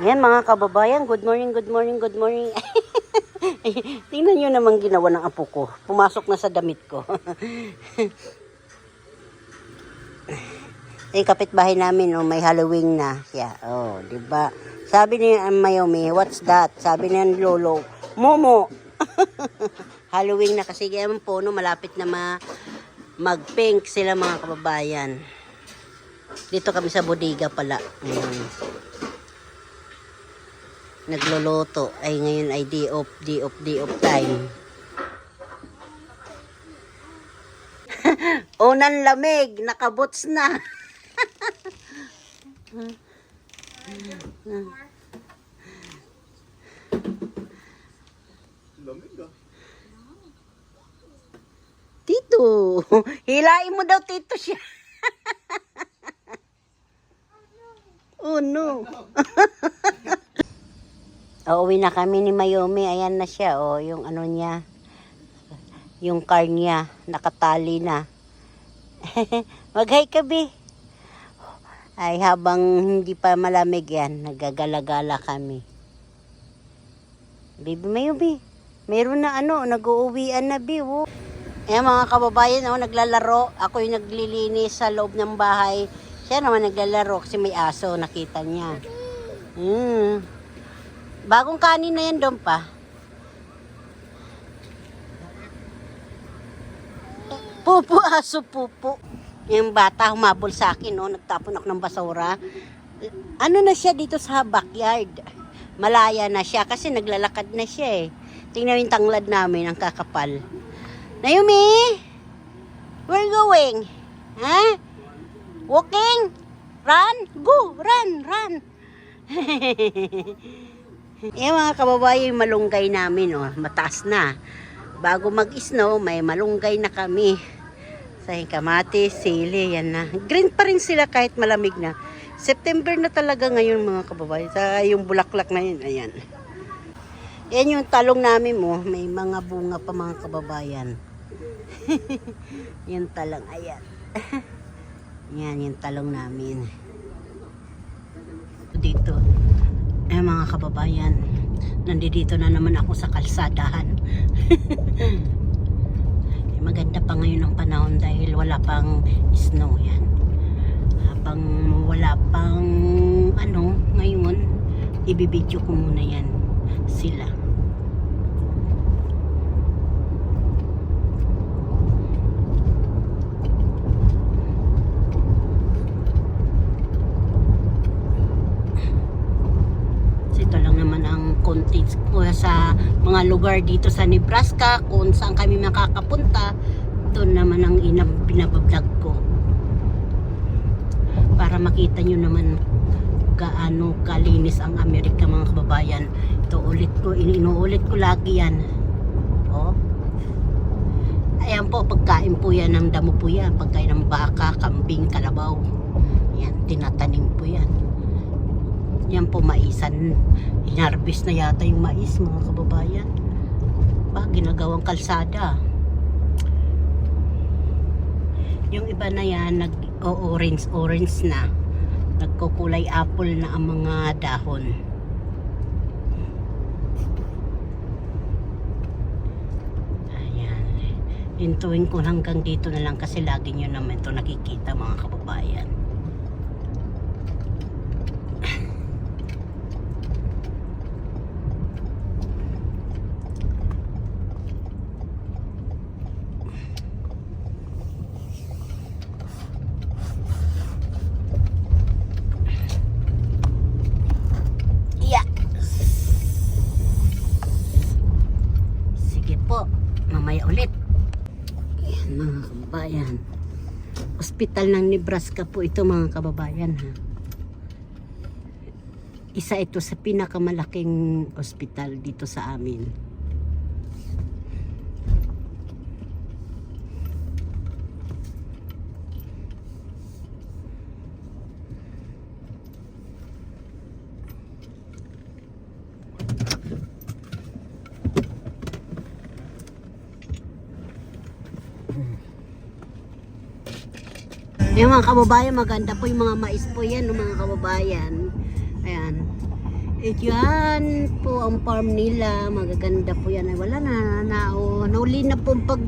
Yan mga kababayan, good morning, good morning, good morning. Tingnan nyo naman ginawa ng apo ko. Pumasok na sa damit ko. Yung kapitbahay namin, oh, may Halloween na siya. Oh, di ba? Sabi ni uh, Mayumi, what's that? Sabi ni Lolo, Momo. Halloween na kasi kaya po, no, malapit na ma mag-pink sila mga kababayan. Dito kami sa bodega pala. Mm. Nagloloto. Ay ngayon ay day off, day off, day off time. Unang lamig, nakabots na. Lamig ah. Tito, hilain mo daw tito siya. oh no. Uuwi na kami ni Mayomi. Ayan na siya. Oh, yung ano niya. Yung car niya. Nakatali na. Mag-hi ka, Bi. Ay, habang hindi pa malamig yan, nagagala-gala kami. Baby Mayomi, meron na ano, nag-uuwian na, Bi. Oh. Ayan mga kababayan, oh, naglalaro. Ako yung naglilinis sa loob ng bahay. Siya naman naglalaro kasi may aso, nakita niya. Mm. Bagong kanin na yan doon pa. Pupo, aso, pupo. Yung bata humabol sa akin, no? nagtapon ako ng basura. Ano na siya dito sa backyard? Malaya na siya kasi naglalakad na siya eh. Tingnan yung tanglad namin, ang kakapal. Naomi, where going? Ha? Walking? Run? Go! Run! Run! Yung mga kababayan, yung malunggay namin, oh, mataas na. Bago mag-snow, may malunggay na kami. Sa kamatis, sili, yan na. Green pa rin sila kahit malamig na. September na talaga ngayon mga kababayan. Sa yung bulaklak na yun, ayan. Yan yung talong namin mo, may mga bunga pa mga kababayan. yung talong, ayan. yan, yung talong namin. Dito, mga kababayan, nandito na naman ako sa kalsadahan. Eh, Maganda pa ngayon ang panahon dahil wala pang snow yan. Habang wala pang ano, ngayon, ibibidyo ko muna yan sila. So, ito lang naman ang ko sa mga lugar dito sa Nebraska kung saan kami makakapunta doon naman ang inab binabablog ko. Para makita nyo naman gaano kalinis ang Amerika mga kababayan. Ito ulit ko inuulit ko lagi yan. Oh. Ayan po pagkain po yan ng damo po yan. Pagkain ng baka, kambing, kalabaw. Yan tinatanim po yan yan po maisan. Hinarbis na yata yung mais mga kababayan. Ba, ginagawang kalsada. Yung iba na yan, nag-orange orange na. Nagkukulay apple na ang mga dahon. Ayan. Hintuin ko hanggang dito na lang kasi lagi nyo naman ito nakikita mga kababayan. Yeah. Sige po, mamaya ulit. Yan mga kababayan. Ospital ng Nebraska po ito mga kababayan ha. Isa ito sa pinakamalaking ospital dito sa amin. Yung mga kababayan, maganda po yung mga mais po yan, mga kababayan. Ayan. Eh, yan po ang farm nila. Magaganda po yan. Ay, wala na. na oh, nauli na po pag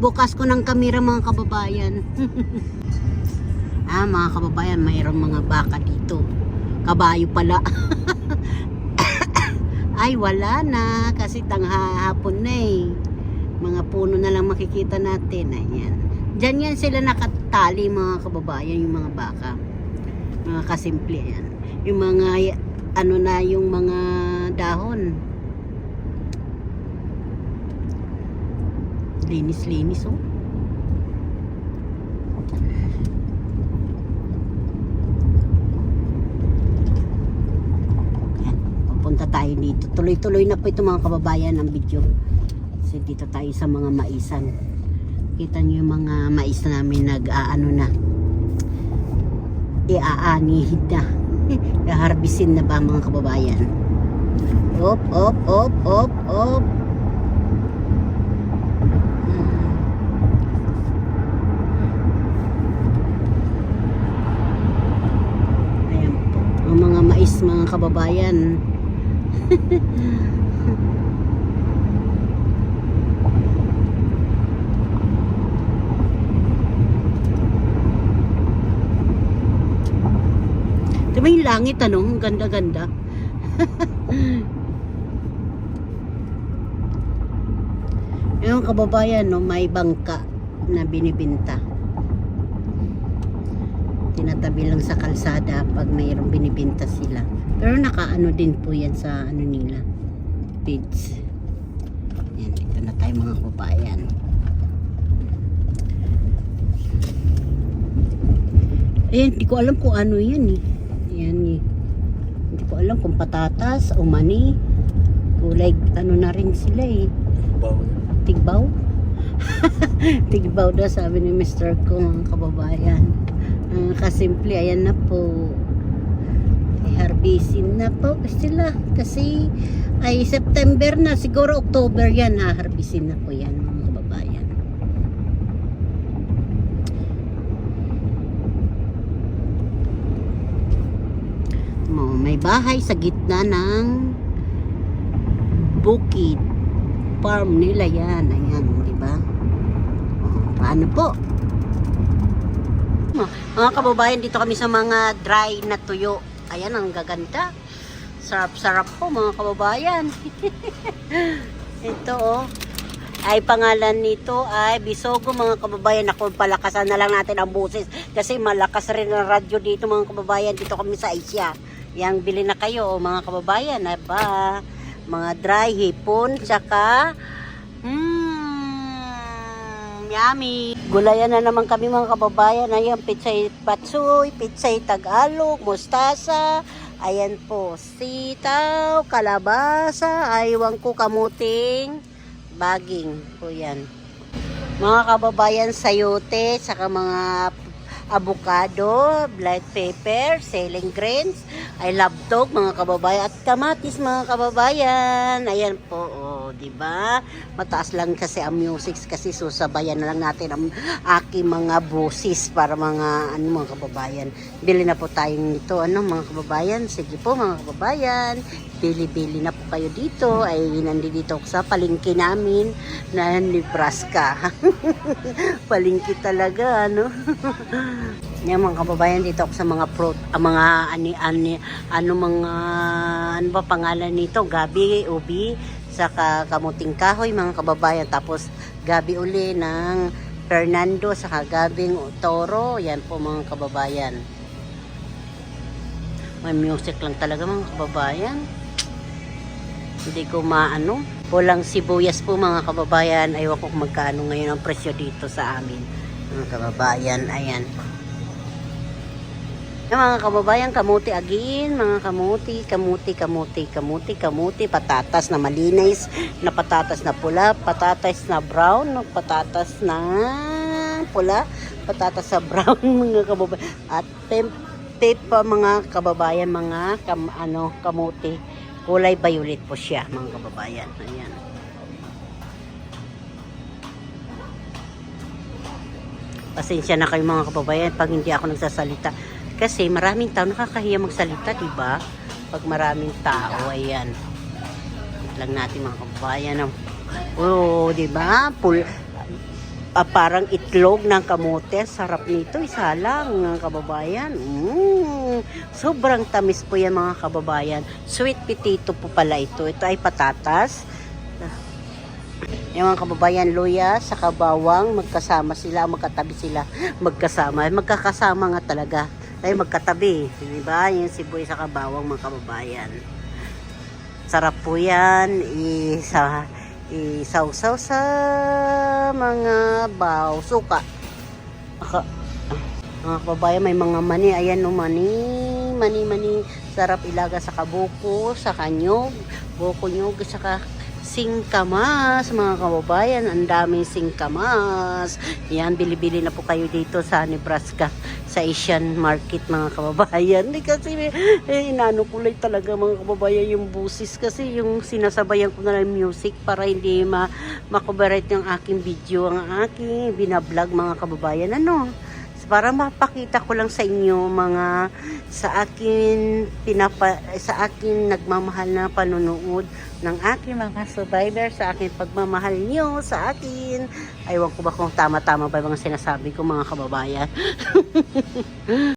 bukas ko ng kamera mga kababayan. ah, mga kababayan, mayroong mga baka dito. Kabayo pala. Ay, wala na. Kasi tanghahapon na eh. Mga puno na lang makikita natin. Ayan. Diyan yan sila nakatali mga kababayan, yung mga baka. Mga kasimple yan. Yung mga ano na yung mga dahon. Linis-linis oh. Yan, tayo dito. Tuloy-tuloy na po ito mga kababayan ang video. Kasi dito tayo sa mga maisan. Kita niyo yung mga mais namin nag-aano na. Iaanihid na. Harbisin na ba mga kababayan? Op, op, op, op, op. Hmm. Ayan po. Ang mga mais mga kababayan. Diba yung langit ano? Ang ganda-ganda. yung kababayan no, may bangka na binibinta. Tinatabi lang sa kalsada pag mayroong binibinta sila. Pero nakaano din po yan sa ano nila. Page. Yan, dito na tayo mga kababayan. Ayan, hindi ko alam kung ano yan eh. Ayan eh. Hindi ko alam kung patatas o mani. Kulay, ano na rin sila eh. Tigbaw? Tigbaw daw sabi ni Mr. ko mga kababayan. Ang kasimple, ayan na po. Harbisin na po sila. Kasi ay September na, siguro October yan ha. Harbisin na po yan mga kababayan. Mo, may bahay sa gitna ng bukid. Farm nila yan. Ayan, di ba? Oh, Paano po? Mga kababayan, dito kami sa mga dry na tuyo. Ayan, ang gaganda. Sarap-sarap po mga kababayan. Ito oh. Ay pangalan nito ay Bisogo mga kababayan. Ako palakasan na lang natin ang buses kasi malakas rin ang radyo dito mga kababayan. Dito kami sa Asia. Yang bili na kayo oh, mga kababayan. Aba, mga dry hipon tsaka Mmm, yummy. Gulayan na naman kami mga kababayan. Ayan, pitsay patsoy, pitsay tagalog, mustasa. Ayan po, sitaw, kalabasa, aywan ko kamuting, baging po yan. Mga kababayan, sayote, saka mga avocado, black pepper, selling greens, I love dog mga kababayan at kamatis mga kababayan. Ayan po, oh, 'di ba? Mataas lang kasi ang music kasi susabayan na lang natin ang aking mga boses para mga ano mga kababayan. Bili na po tayong nito ano mga kababayan. Sige po mga kababayan. Bili-bili na po kayo dito. Ay nandito ako sa palengke namin na Nebraska. palengke talaga ano. Yan mga kababayan dito ako sa mga fruit, ang mga ani ani ano mga ano ba pangalan nito? Gabi, ubi, saka kamuting kahoy mga kababayan tapos gabi uli ng Fernando saka gabing toro. Yan po mga kababayan. May music lang talaga mga kababayan. Hindi ko maano. Walang sibuyas po mga kababayan. Aywan ko magkano ngayon ang presyo dito sa amin. Mga kababayan, ayan. Yung mga kababayan, kamuti agin, mga kamuti, kamuti, kamuti, kamuti, kamuti, patatas na malinis, na patatas na pula, patatas na brown, patatas na pula, patatas sa brown, mga kababayan, at pem, pa mga kababayan, mga kam, ano, kamuti, kulay violet po siya, mga kababayan, ayan. Pasensya na kayo mga kababayan pag hindi ako nagsasalita. Kasi maraming tao nakakahiya magsalita, di ba? pag maraming tao, ayan. Lang natin mga kababayan. ng- Oh, di ba? Pul ah, parang itlog ng kamote. Sarap nito. Isa lang, mga kababayan. Mm, sobrang tamis po yan, mga kababayan. Sweet potato po pala ito. Ito ay patatas. Yung mga kababayan, luya, sa bawang, magkasama sila, magkatabi sila, magkasama. Magkakasama nga talaga. Ay, magkatabi. Di ba? Yung sibuyas sa bawang, mga kababayan. Sarap po yan. Isa, isaw-saw sa mga baw. Suka. Mga kababayan, may mga mani. Ayan no, mani. Mani, mani. Sarap ilaga sa kabuko, sa kanyog. Buko nyog, saka singkamas, mga kababayan. Ang daming singkamas. Yan, bili-bili na po kayo dito sa Nebraska sa Asian market mga kababayan. Hindi kasi eh, lang talaga mga kababayan yung busis kasi yung sinasabayan ko na lang music para hindi ma makoverate yung aking video, ang aking binablog mga kababayan. Ano? Para mapakita ko lang sa inyo mga sa akin pinapa sa akin nagmamahal na panonood ng aking mga survivor sa akin pagmamahal niyo sa akin. Aywan ko ba kung tama-tama ba yung mga sinasabi ko mga kababayan.